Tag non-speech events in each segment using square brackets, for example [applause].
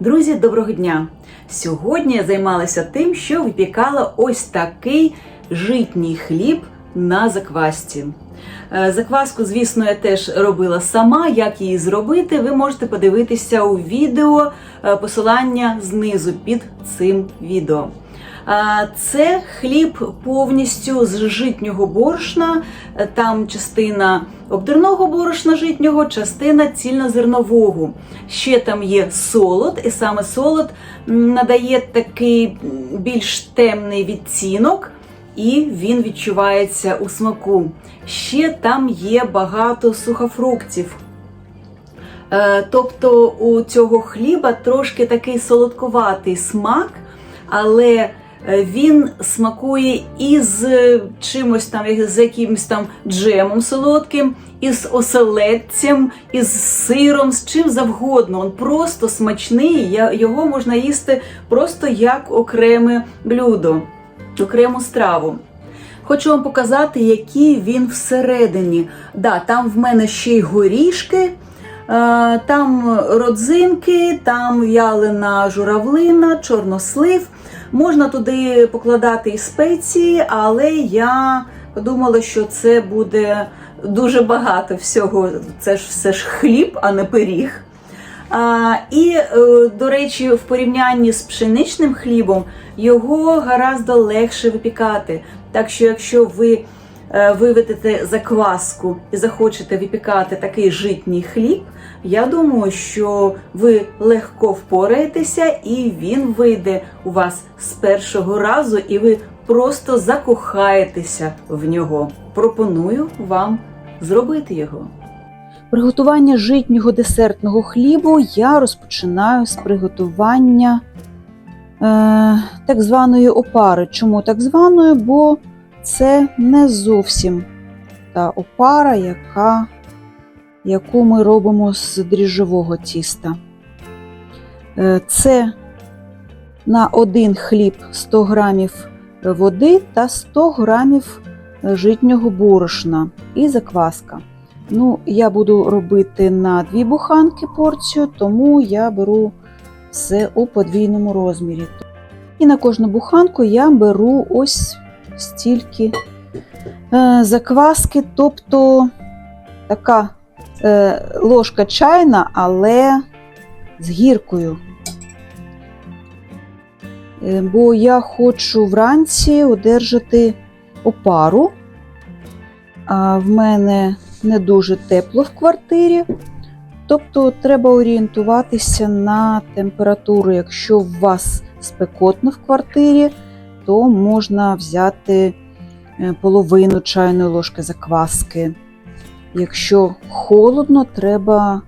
Друзі, доброго дня! Сьогодні я займалася тим, що випікала ось такий житній хліб на заквасці. Е, Закваску, звісно, я теж робила сама. Як її зробити, ви можете подивитися у відео е, посилання знизу під цим відео. Це хліб повністю з житнього борошна. Е, Там частина обдерного борошна житнього, частина цільнозернового. Ще там є солод, і саме солод надає такий більш темний відцінок, і він відчувається у смаку. Ще там є багато сухофруктів. Е, Тобто у цього хліба трошки такий солодкуватий смак, але він смакує із е, чимось там, з якимось там джемом солодким, із оселедцем, із сиром, з чим завгодно. Він просто смачний, його можна їсти просто як окреме блюдо, окрему страву. Хочу вам показати, який він всередині. Да, там в мене ще й горішки, е, там родзинки, там в'ялена журавлина, чорнослив. Можна туди покладати і спеції, але я подумала, що це буде дуже багато всього. Це ж все ж хліб, а не пиріг. А, і, е, до речі, в порівнянні з пшеничним хлібом його гораздо легше випікати. Так що, якщо ви е, виведете закваску і захочете випікати такий житній хліб, я думаю, що ви легко впораєтеся і він вийде у вас з першого разу, і ви просто закохаєтеся в нього. Пропоную вам зробити його. Приготування житнього десертного хлібу я розпочинаю з приготування е, так званої опари. Чому так званої? Бо це не зовсім та опара, яка, яку ми робимо з дріжджового тіста. Е, це на один хліб 100 грамів води та 100 грамів житнього борошна і закваска. Ну, я буду робити на дві буханки порцію, тому я беру все у подвійному розмірі. І на кожну буханку я беру ось стільки е, закваски, тобто така е, ложка чайна, але з гіркою. Е, бо я хочу вранці одержати опару. А в мене не дуже тепло в квартирі. Тобто треба орієнтуватися на температуру. Якщо у вас спекотно в квартирі, то можна взяти е, половину чайної ложки закваски. Якщо холодно, треба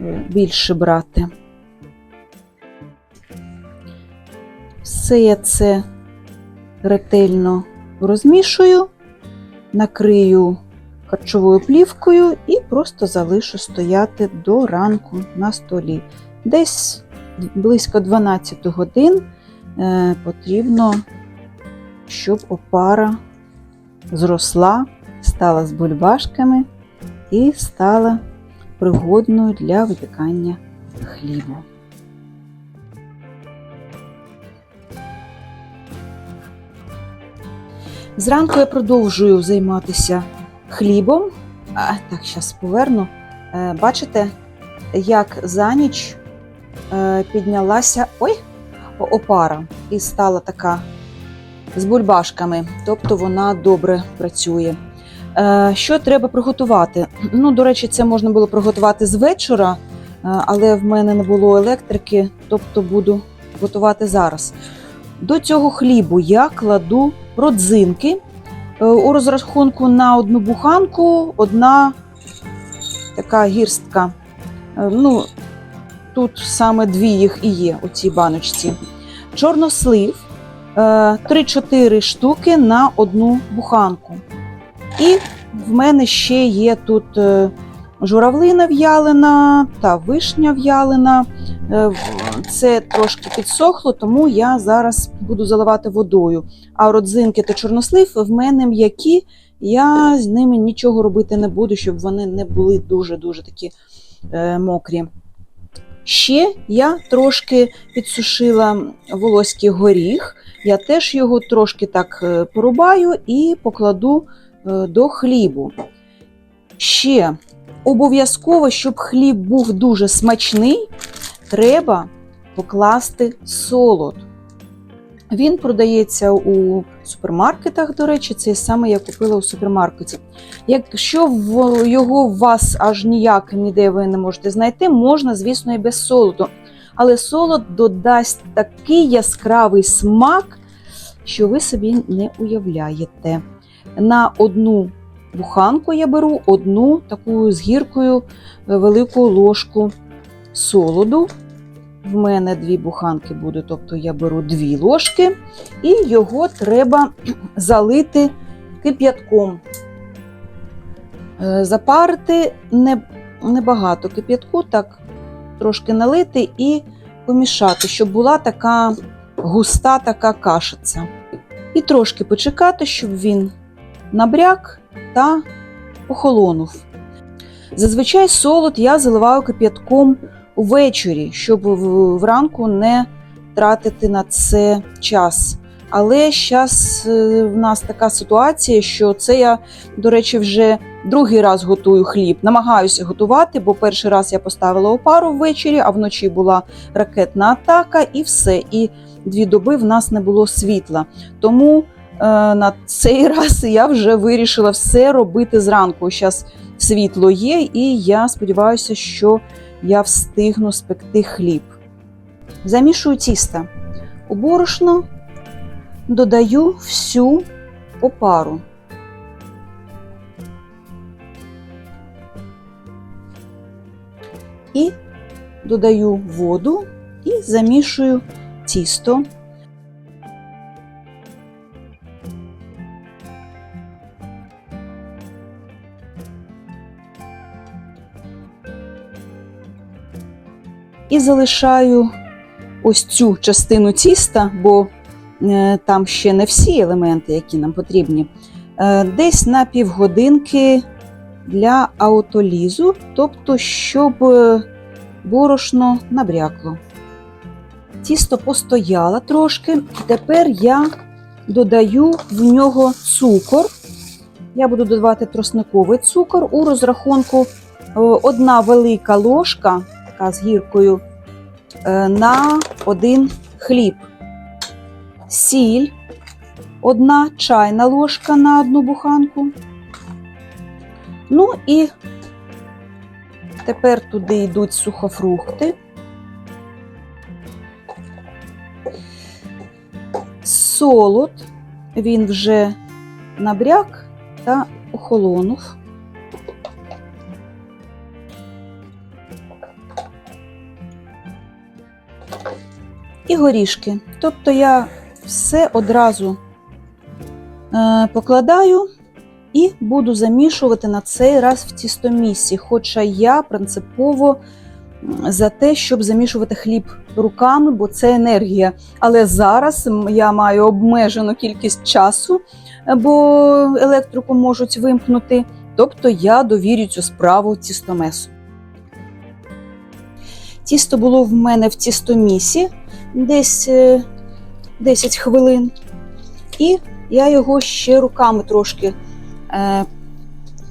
е, більше брати. Все я це ретельно розмішую, накрию харчовою плівкою і просто залишу стояти до ранку на столі. Десь близько 12 годин потрібно, щоб опара зросла, стала з бульбашками і стала пригодною для випікання хлібу. Зранку я продовжую займатися хлібом. А, так, зараз поверну. Е, бачите, як за ніч е, піднялася ой, опара і стала така з бульбашками, тобто вона добре працює. Е, що треба приготувати? Ну, до речі, це можна було приготувати з вечора, е, але в мене не було електрики, тобто буду готувати зараз. До цього хлібу я кладу родзинки. Е, У розрахунку на одну буханку одна така гірстка. Ну, тут саме дві їх і є у цій баночці. Чорнослив е, 3-4 штуки на одну буханку. І в мене ще є тут е, журавлина в'ялена та вишня в'ялена. Е, Це трошки підсохло, тому я зараз буду заливати водою. А родзинки та чорнослив в мене м'які, я з ними нічого робити не буду, щоб вони не були дуже-дуже такі е, мокрі. Ще я трошки підсушила волоський горіх. Я теж його трошки так е, порубаю і покладу е, до хлібу. Ще обов'язково, щоб хліб був дуже смачний, треба покласти солод. Він продається у супермаркетах, до речі, цей саме я купила у супермаркеті. Якщо його у вас аж ніяк ніде ви не можете знайти, можна, звісно, і без солоду. Але солод додасть такий яскравий смак, що ви собі не уявляєте. На одну буханку я беру одну таку з гіркою е, велику ложку солоду. В мене дві буханки буде, тобто я беру дві ложки, і його треба [clears throat] залити кип'ятком. Е, Запарити не, небагато кип'ятку, так трошки налити і помішати, щоб була така густа така кашиця. І трошки почекати, щоб він набряк та охолонув. Зазвичай солод я заливаю кип'ятком увечері, щоб вранку не тратити на це час. Але зараз в нас така ситуація, що це я, до речі, вже другий раз готую хліб. Намагаюся готувати, бо перший раз я поставила опару ввечері, а вночі була ракетна атака, і все. І дві доби в нас не було світла. Тому е, на цей [laughs] раз я вже вирішила все робити зранку. Зараз світло є, і я сподіваюся, що я встигну спекти хліб. Замішую тісто. У борошно додаю всю опару. І додаю воду і замішую тісто. І залишаю ось цю частину тіста, бо е, там ще не всі елементи, які нам потрібні. Е, десь на півгодинки для аутолізу, тобто, щоб е, борошно набрякло. Тісто постояло трошки, тепер я додаю в нього цукор. Я буду додавати тросниковий цукор у розрахунку одна велика ложка така з гіркою е, на один хліб. Сіль, одна чайна ложка на одну буханку. Ну і тепер туди йдуть сухофрукти. Солод, він вже набряк та охолонув. І горішки. Тобто я все одразу е, покладаю і буду замішувати на цей раз в тістомісі. Хоча я принципово за те, щоб замішувати хліб руками, бо це енергія. Але зараз я маю обмежену кількість часу, е, бо електрику можуть вимкнути. Тобто я довірю цю справу тістомесу. Тісто було в мене в тістомісі десь е, 10 хвилин. І я його ще руками трошки е,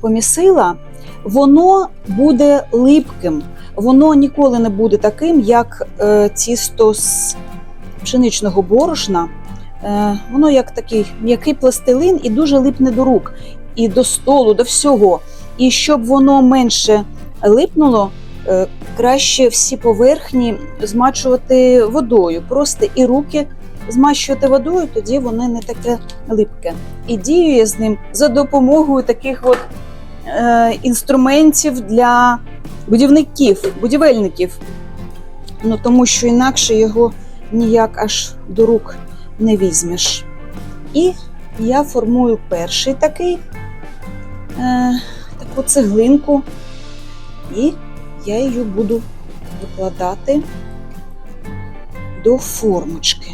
помісила. Воно буде липким, воно ніколи не буде таким, як е, тісто з пшеничного борошна. Е, воно як такий м'який пластилин і дуже липне до рук, і до столу, до всього. І щоб воно менше липнуло, е, краще всі поверхні змачувати водою. Просто і руки змащувати водою, тоді вони не таке липке. І дію я з ним за допомогою таких от е, інструментів для будівників, будівельників. Ну, тому що інакше його ніяк аж до рук не візьмеш. І я формую перший такий е, таку цеглинку, і я її буду викладати до формочки.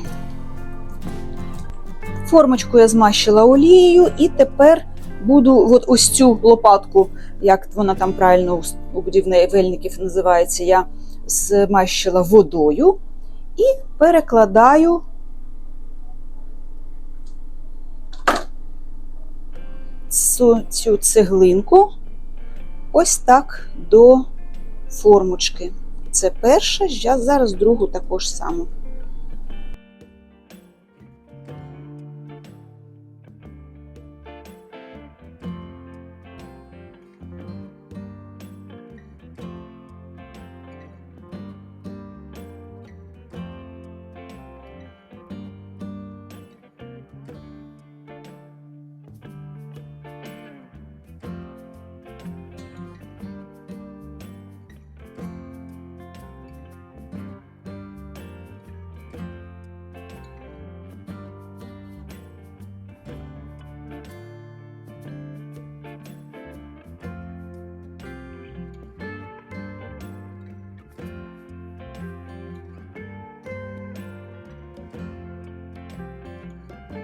Формочку я змащила олією, і тепер буду от ось цю лопатку, як вона там правильно у- будівельників називається, я змащила водою і перекладаю цю, цю цеглинку ось так до формочки. Це перша, зараз другу також саму.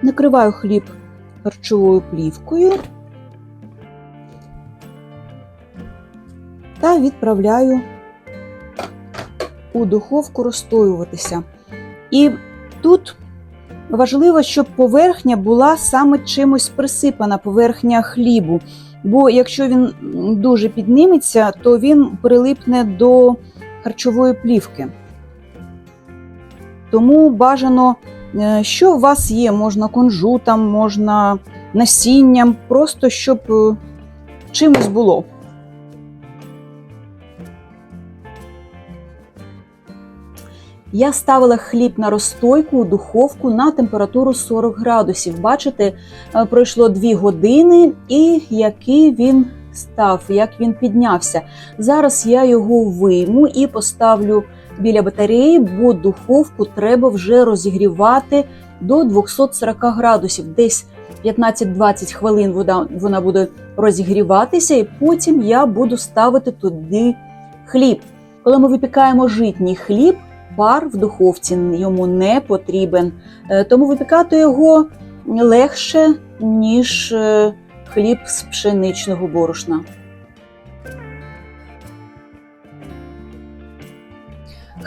Накриваю хліб харчовою плівкою та відправляю у духовку розстоюватися. І тут важливо, щоб поверхня була саме чимось присипана, поверхня хлібу. Бо якщо він дуже підніметься, то він прилипне до харчової плівки. Тому бажано Що у вас є? Можна кунжутом, можна насінням, просто щоб е, чимось було. Я ставила хліб на розстойку у духовку на температуру 40 градусів. Бачите, е, пройшло 2 години, і який він став, як він піднявся. Зараз я його вийму і поставлю біля батареї, бо духовку треба вже розігрівати до 240 градусів. Десь 15-20 хвилин вода, вона буде розігріватися, і потім я буду ставити туди хліб. Коли ми випікаємо житній хліб, пар в духовці йому не потрібен, Е, тому випікати його легше, ніж е, хліб з пшеничного борошна.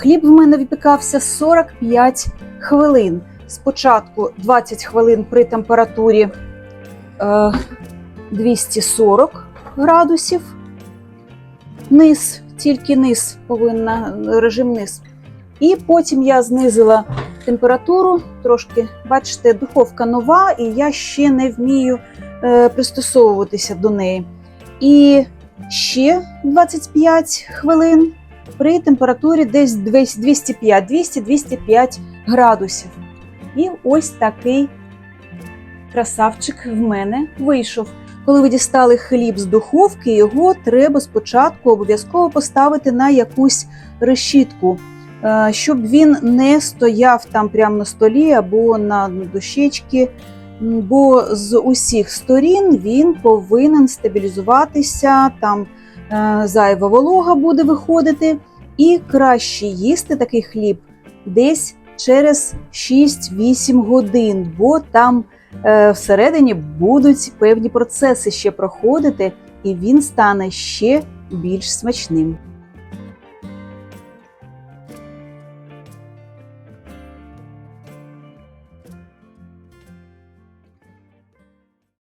Хліб в мене випікався 45 хвилин. Спочатку 20 хвилин при температурі е, 240 градусів. Низ, тільки низ повинна режим низ. І потім я знизила температуру трошки. Бачите, духовка нова, і я ще не вмію е, пристосовуватися до неї. І ще 25 хвилин при температурі десь 205-200-205 градусів. І ось такий красавчик в мене вийшов. Коли ви дістали хліб з духовки, його треба спочатку обов'язково поставити на якусь решітку, е, щоб він не стояв там прямо на столі або на дощечки. Бо з усіх сторін він повинен стабілізуватися, там зайва волога буде виходити, і краще їсти такий хліб десь через 6-8 годин, бо там е, всередині будуть певні процеси ще проходити, і він стане ще більш смачним.